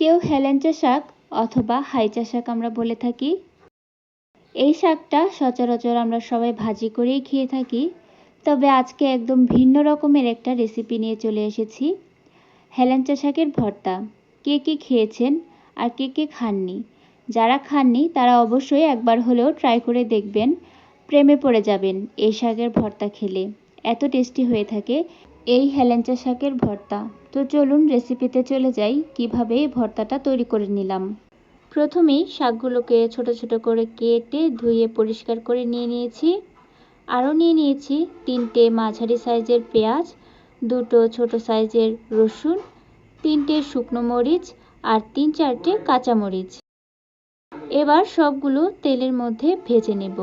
কেউ হেলেঞ্চা শাক অথবা হাইচা শাক আমরা বলে থাকি। এই শাকটা সচরাচর আমরা সবাই ভাজি করেই খেয়ে থাকি, তবে আজকে একদম ভিন্ন রকমের একটা রেসিপি নিয়ে চলে এসেছি। হেলেঞ্চা শাকের ভর্তা। কে কে খেয়েছেন আর কে কে খাননি? যারা খাননি, তারা অবশ্যই একবার হলেও ট্রাই করে দেখবেন। প্রেমে পড়ে যাবেন এই শাকের ভর্তা খেলে। এত টেস্টি হয়ে থাকে। এই হেলেঞ্চা শাকের ভর্তা। তো চলুন রেসিপিতে চলে যাই, কীভাবে ভর্তাটা তৈরি করে নিলাম। প্রথমেই শাকগুলোকে ছোট ছোট করে কেটে ধুয়ে পরিষ্কার করে নিয়ে নিয়েছি। আরও নিয়ে নিয়েছি তিনটে মাঝারি সাইজের পেঁয়াজ, দুটো ছোট সাইজের রসুন, তিনটে শুকনো মরিচ আর তিন চারটে কাঁচা মরিচ। এবার সবগুলো তেলের মধ্যে ভেজে নেব।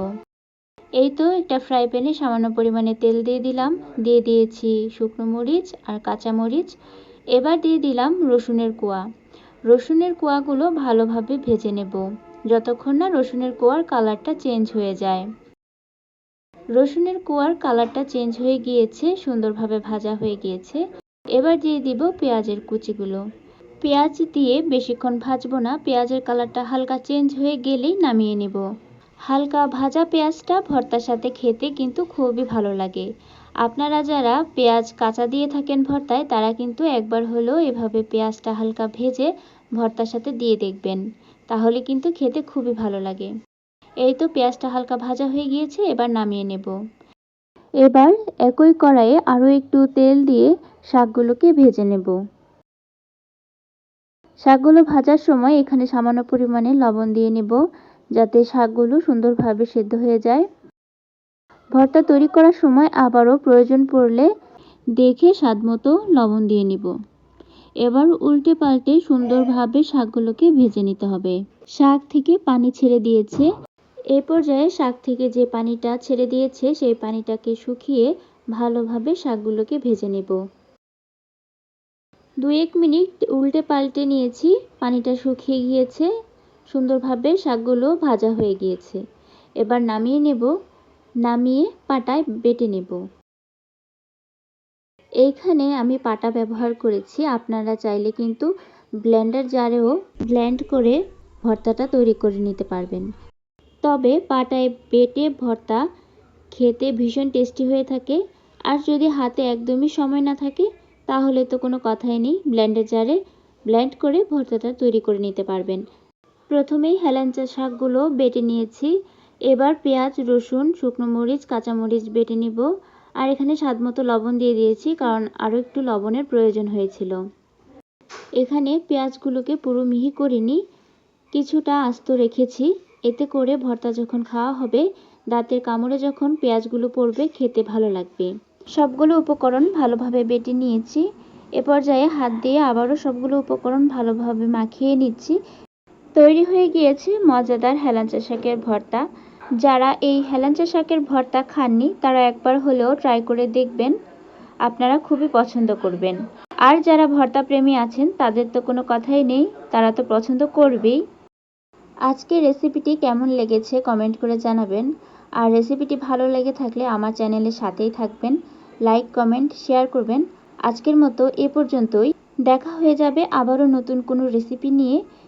এই তো একটা ফ্রাই প্যানে সামান্য পরিমাণে তেল দিয়ে দিলাম। দিয়ে দিয়েছি শুকনো মরিচ আর কাঁচা মরিচ। এবার দিয়ে দিলাম রসুনের কোয়া। রসুনের কোয়াগুলো ভালোভাবে ভেজে নেব। যতক্ষণ না রসুনের কোয়ার কালারটা চেঞ্জ হয়ে যায়। রসুনের কোয়ার কালারটা চেঞ্জ হয়ে গিয়েছে, সুন্দরভাবে ভাজা হয়ে গিয়েছে। এবার দিয়ে দিব পেঁয়াজের কুচিগুলো। পেঁয়াজ দিয়ে বেশিক্ষণ ভাজবো না। পেঁয়াজের কালারটা হালকা চেঞ্জ হয়ে গেলেই নামিয়ে নেব। হালকা ভাজা পেঁয়াজটা ভর্তার সাথে খেতে কিন্তু খুবই ভালো লাগে। আপনারা যারা পেঁয়াজ কাঁচা দিয়ে থাকেন ভর্তায়, তারা কিন্তু একবার হলেও এভাবে পেঁয়াজটা হালকা ভেজে ভর্তার সাথে দিয়ে দেখবেন। তাহলে কিন্তু খেতে খুবই ভালো লাগে। এই তো পেঁয়াজটা হালকা ভাজা হয়ে গিয়েছে, এবার নামিয়ে নেব। এবার একই কড়াইয়ে আরও একটু তেল দিয়ে শাকগুলোকে ভেজে নেব। শাকগুলো ভাজার সময় এখানে সামান্য পরিমাণে লবণ দিয়ে নেব। যাতে শাকগুলো সুন্দরভাবে সেদ্ধ হয়ে যায়। ভর্তা তৈরি করার সময় আবারও প্রয়োজন পড়লে দেখে স্বাদমতো লবণ দিয়ে নিব। এবার উল্টে পাল্টে সুন্দরভাবে শাকগুলোকে ভেজে নিতে হবে। শাক থেকে পানি ছেড়ে দিয়েছে। এ পর্যায়ে শাক থেকে যে পানিটা ছেড়ে দিয়েছে, সেই পানিটাকে শুকিয়ে ভালোভাবে শাকগুলোকে ভেজে নেব। দু এক মিনিট উল্টে পাল্টে নিয়েছি। পানিটা শুকিয়ে গিয়েছে। সুন্দরভাবে শাকগুলো ভাজা হয়ে গিয়েছে। এবার নামিয়ে নেব, নামিয়ে পাটায় বেটে নেব। এইখানে আমি পাটা ব্যবহার করেছি। আপনারা চাইলে কিন্তু ব্লেন্ডার জারেও ব্লেন্ড করে ভর্তাটা তৈরি করে নিতে পারবেন। তবে পাটায় বেটে ভর্তা খেতে ভীষণ টেস্টি হয়ে থাকে। আর যদি হাতে একদমই সময় না থাকে, তাহলে তো কোনো কথাই নেই। ব্লেন্ডার জারে ব্লেন্ড করে ভর্তাটা তৈরি করে নিতে পারবেন। প্রথমেই হেলাঞ্চা শাকগুলো বেটে নিয়েছি। এবার পেঁয়াজ, রসুন, শুকনো মরিচ কাঁচামরিচ বেটে নিব। আর এখানে স্বাদ মতো লবণ দিয়ে দিয়েছি, কারণ আরও একটু লবণের প্রয়োজন হয়েছিল। এখানে পেঁয়াজগুলোকে পুরো মিহি করিনি কিছুটা আস্ত রেখেছি। এতে করে ভর্তা যখন খাওয়া হবে, দাঁতের কামড়ে যখন পেঁয়াজগুলো পড়বে, খেতে ভালো লাগবে। সবগুলো উপকরণ ভালোভাবে বেটে নিয়েছি। এ পর্যায়ে হাত দিয়ে আবারও সবগুলো উপকরণ ভালোভাবে মাখিয়ে নিচ্ছি। তৈরি হয়ে গিয়েছে মজাদার হেলাঞ্চা শাকের ভর্তা। যারা এই হেলাঞ্চা শাকের ভর্তা খাননি, তারা একবার হলেও ট্রাই করে দেখবেন। আপনারা খুবই পছন্দ করবেন। আর যারা ভর্তা প্রেমী আছেন, তাদের তো কোনো কথাই নেই, তারা তো পছন্দ করবেই। আজকে রেসিপিটি কেমন লেগেছে কমেন্ট করে জানাবেন। আর রেসিপিটি ভালো লেগে থাকলে আমার চ্যানেলের সাথেই থাকবেন। লাইক কমেন্ট শেয়ার করবেন। আজকের মতো এ পর্যন্তই। দেখা হয়ে যাবে আবারও নতুন কোনো রেসিপি নিয়ে।